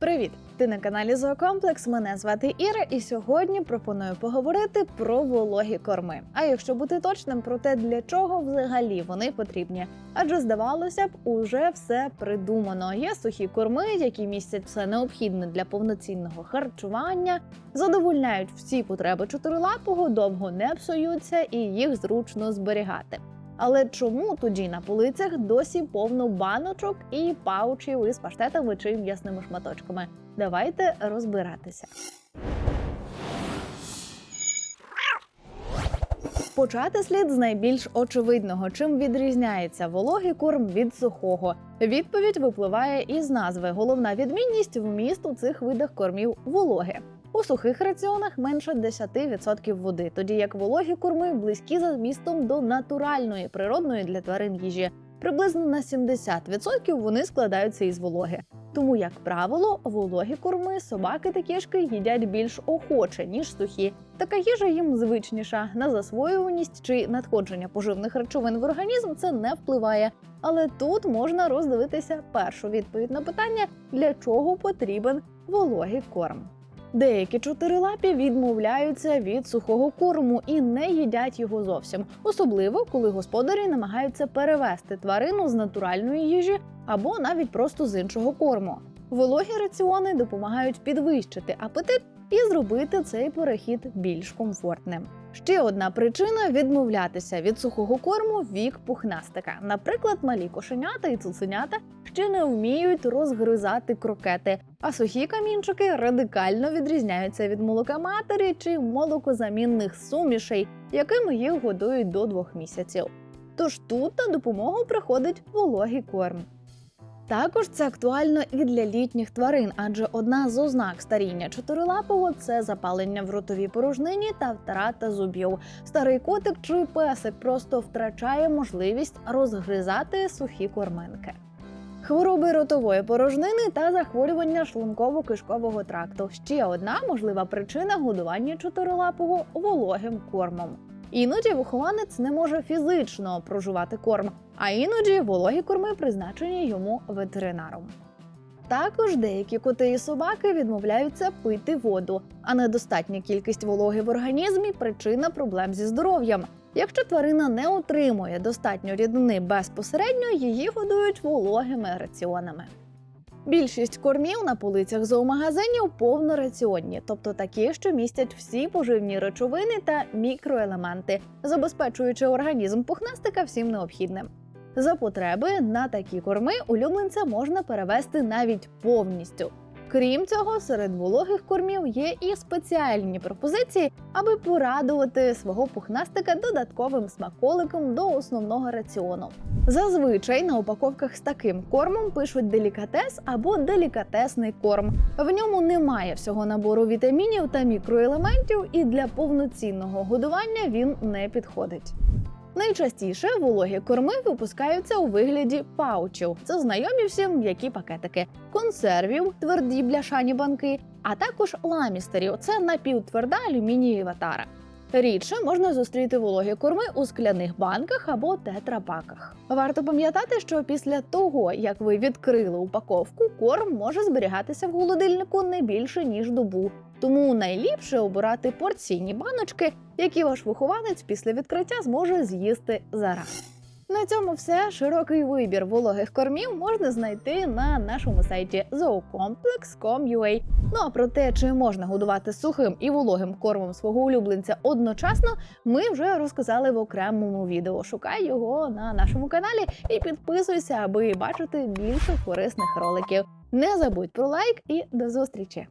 Привіт! Ти на каналі Зоокомплекс. Мене звати Іра, і сьогодні пропоную поговорити про вологі корми. А якщо бути точним, про те, для чого взагалі вони потрібні. Адже здавалося б, уже все придумано. Є сухі корми, які містять все необхідне для повноцінного харчування, задовольняють всі потреби чотирилапого, довго не псуються і їх зручно зберігати. Але чому тоді на полицях досі повно баночок і паучів із паштетами чи м'ясними шматочками? Давайте розбиратися. Почати слід з найбільш очевидного, чим відрізняється вологий корм від сухого. Відповідь випливає із назви. Головна відмінність вміст у цих видах кормів вологе. У сухих раціонах менше 10% води, тоді як вологі корми близькі за змістом до натуральної природної для тварин їжі. Приблизно на 70% вони складаються із вологи. Тому, як правило, вологі корми собаки та кішки їдять більш охоче, ніж сухі. Така їжа їм звичніша. На засвоюваність чи надходження поживних речовин в організм це не впливає. Але тут можна роздивитися першу відповідь на питання, для чого потрібен вологий корм. Деякі чотирилапі відмовляються від сухого корму і не їдять його зовсім, особливо коли господарі намагаються перевести тварину з натуральної їжі або навіть просто з іншого корму. Вологі раціони допомагають підвищити апетит і зробити цей перехід більш комфортним. Ще одна причина відмовлятися від сухого корму вік пухнастика. Наприклад, малі кошенята і цуценята ще не вміють розгризати крокети, а сухі камінчики радикально відрізняються від молока матері чи молокозамінних сумішей, якими їх годують до двох місяців. Тож тут на допомогу приходить вологий корм. Також це актуально і для літніх тварин, адже одна з ознак старіння чотирилапого це запалення в ротовій порожнині та втрата зубів. Старий котик чи песик просто втрачає можливість розгризати сухі корминки. Хвороби ротової порожнини та захворювання шлунково-кишкового тракту ще одна можлива причина годування чотирилапого вологим кормом. Іноді вихованець не може фізично проживати корм, а іноді вологі корми призначені йому ветеринаром. Також деякі коти і собаки відмовляються пити воду, а недостатня кількість вологи в організмі причина проблем зі здоров'ям. Якщо тварина не отримує достатньо рідини безпосередньо, її годують вологими раціонами. Більшість кормів на полицях зоомагазинів повнораціонні, тобто такі, що містять всі поживні речовини та мікроелементи, забезпечуючи організм пухнастика всім необхідним. За потреби на такі корми улюбленця можна перевести навіть повністю. Крім цього, серед вологих кормів є і спеціальні пропозиції, аби порадувати свого пухнастика додатковим смаколиком до основного раціону. Зазвичай на упаковках з таким кормом пишуть делікатес або делікатесний корм. В ньому немає всього набору вітамінів та мікроелементів, і для повноцінного годування він не підходить. Найчастіше вологі корми випускаються у вигляді паучів. Це знайомі всім м'які пакетики, консервів, тверді бляшані банки, а також ламістерів. Це напівтверда алюмінієва тара. Рідше можна зустріти вологі корми у скляних банках або тетрапаках. Варто пам'ятати, що після того, як ви відкрили упаковку, корм може зберігатися в холодильнику не більше ніж добу. Тому найліпше обирати порційні баночки, які ваш вихованець після відкриття зможе з'їсти зараз. На цьому все широкий вибір вологих кормів можна знайти на нашому сайті zoocomplex.com.ua. Ну а про те, чи можна годувати сухим і вологим кормом свого улюбленця одночасно, ми вже розказали в окремому відео. Шукай його на нашому каналі і підписуйся, аби бачити більше корисних роликів. Не забудь про лайк і до зустрічі!